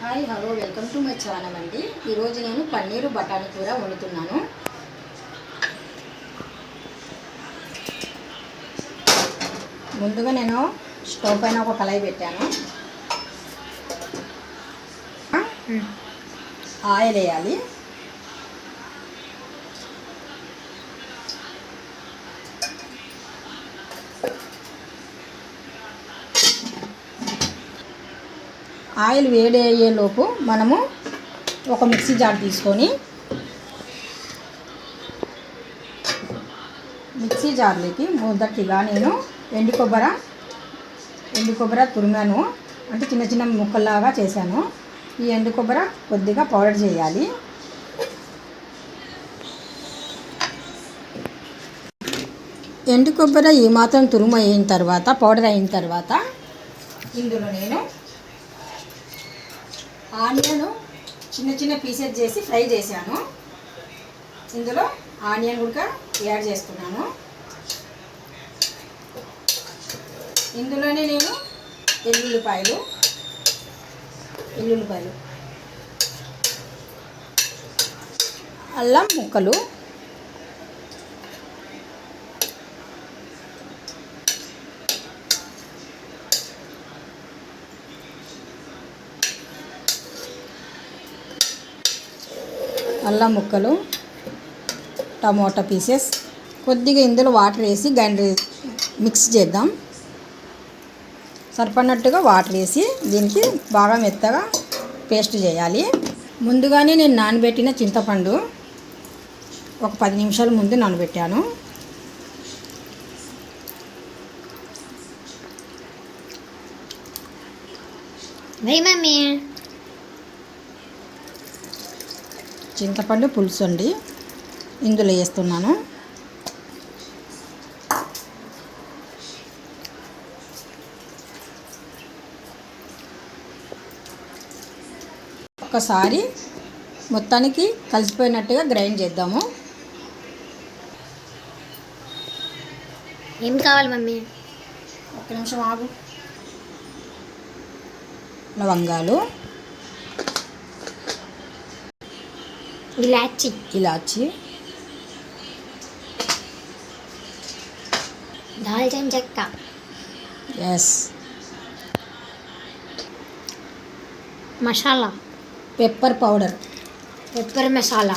Hi hello welcome to my channel అండి. ఈరోజు నేను పన్నీరు బఠానీ కూర వండుతున్నాను. ముందుగా నేను స్టవ్ పైన ఒక కళాయి పెట్టాను. ఆయిల్ వేయాలి ఆయిల్ వేడి అయ్యేలోపు మనము ఒక మిక్సీ జార్ తీసుకొని మిక్సీ జార్లోకి మొదటిగా నేను ఎండు కొబ్బరి ఎండు కొబ్బరి తురిమాను అంటే చిన్న చిన్న ముక్కల్లాగా చేశాను. ఈ ఎండు కొబ్బరి కొద్దిగా పౌడర్ చేయాలి. ఎండు కొబ్బరి ఈ మాత్రం తురుము అయిన తర్వాత పౌడర్ అయిన తర్వాత ఇందులో నేను ఆనియన్ చిన్న చిన్న పీసెస్ చేసి ఫ్రై చేశాను. ఇందులో ఆనియన్ కూడా యాడ్ చేస్తున్నాను. ఇందులోనే నేను ఎల్లుల్లిపాయలు ఎల్లుల్లిపాయలు అల్లం ముక్కలు అల్లం ముక్కలు టమోటా పీసెస్ కొద్దిగా ఇందులో వాటర్ వేసి గండి మిక్స్ చేద్దాం. సరిపడినట్టుగా వాటర్ వేసి దీనికి బాగా మెత్తగా పేస్ట్ చేయాలి. ముందుగానే నేను నానబెట్టిన చింతపండు ఒక పది నిమిషాల ముందు నానబెట్టాను. మమ్మీ చింతపండు పులుసు అండి ఇందులో వేస్తున్నాను. ఒకసారి మొత్తానికి కలిసిపోయినట్టుగా గ్రైండ్ చేద్దాము. ఏం కావాలి మమ్మీ? ఒక్క నిమిషం ఆగు. లవంగాలు. ఇలాచి. ఇలాచి. దాల్చిన చెక్క. ఎస్ మసాలా. పెప్పర్ పౌడర్ పెప్పర్ మసాలా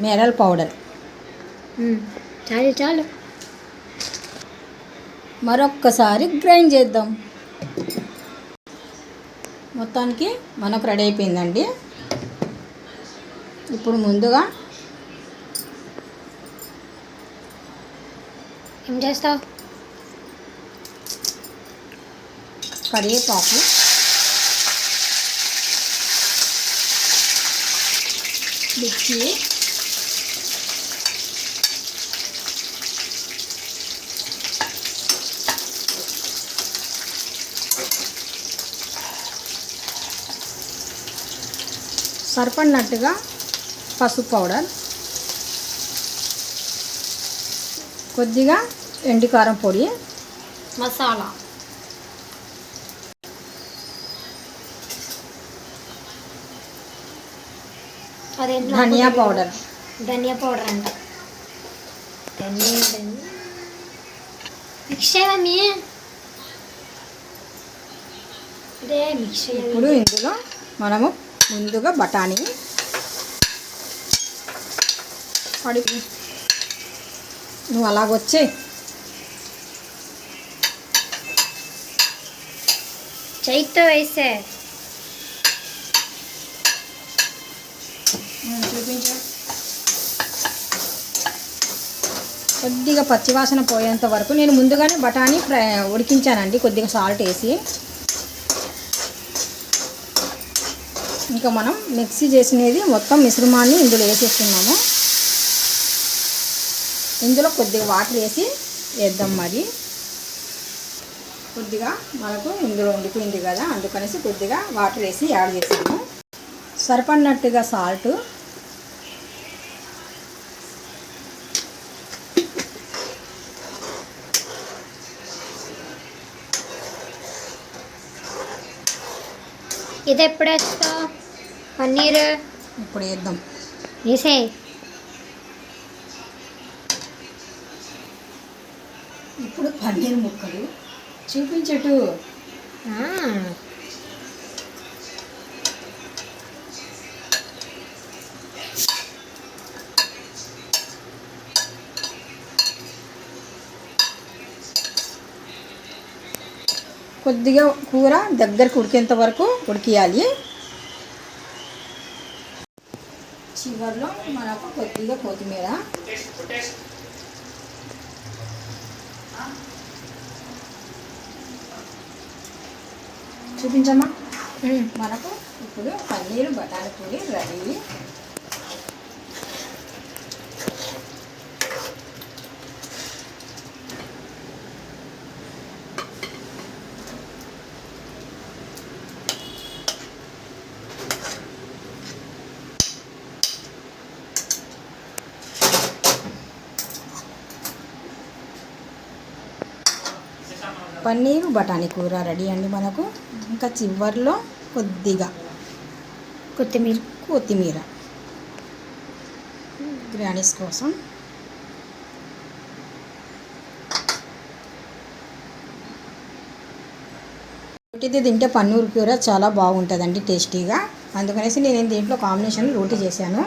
మిరల్ పౌడర్. చాలు చాలు. మరొక్కసారి గ్రైండ్ చేద్దాం. మొత్తానికి మనకు రెడీ అయిపోయిందండి. ఇప్పుడు ముందుగా ఏం చేస్తావు? కరివేపాకు. మిర్చి. సరిపడినట్టుగా పసుపు పౌడర్. కొద్దిగా ఎండుకారం పొడి. మసాలా. ధనియా. పౌడర్. ధనియా పౌడర్ అంట. మిక్స్ ఇప్పుడు ఇందులో మనము ముందుగా బఠానీ పడి నువ్వు అలాగొచ్చే. చేయితో వేసే. చూపించు. కొద్దిగా పచ్చివాసన పోయేంత వరకు నేను ముందుగానే బఠానీ ఫ్రై ఉడికించానండి. కొద్దిగా సాల్ట్ వేసి. ఇంకా మనం మిక్సీ చేసినది మొత్తం మిశ్రమాన్ని ఇందులో వేసేస్తున్నాము. ఇందులో కొద్దిగా వాటర్ వేసి వేద్దాం మరి. కొద్దిగా మనకు ఇందులో ఉండిపోయింది కదా అందుకనేసి కొద్దిగా వాటర్ వేసి యాడ్ చేసాము. సరిపడినట్టుగా సాల్ట్ ఇది ఎప్పుడు వేస్తావు? పన్నీర్? ఇప్పుడు వేద్దాం. వేసే పన్నీర్ ముక్కలు. చూపించటు. కొద్దిగా కూర దగ్గరకు ఉడికేంత వరకు ఉడికియాలి. చివరిలో మనకు కొద్దిగా కొత్తిమీర. చూపించమ్మా. మనకు ఇప్పుడు పన్నీరు బఠానీ పూరి రెడీ. పన్నీరు బఠానీ కూర రెడీ అండి మనకు. ఇంకా చివరిలో కొద్దిగా కొత్తిమీర. కొత్తిమీర. గ్రానీస్ కోసం. రోటీది తింటే పన్నీరు కూర చాలా బాగుంటుందండి టేస్టీగా. అందుకనేసి నేను దీంట్లో కాంబినేషన్ రోటీ చేశాను.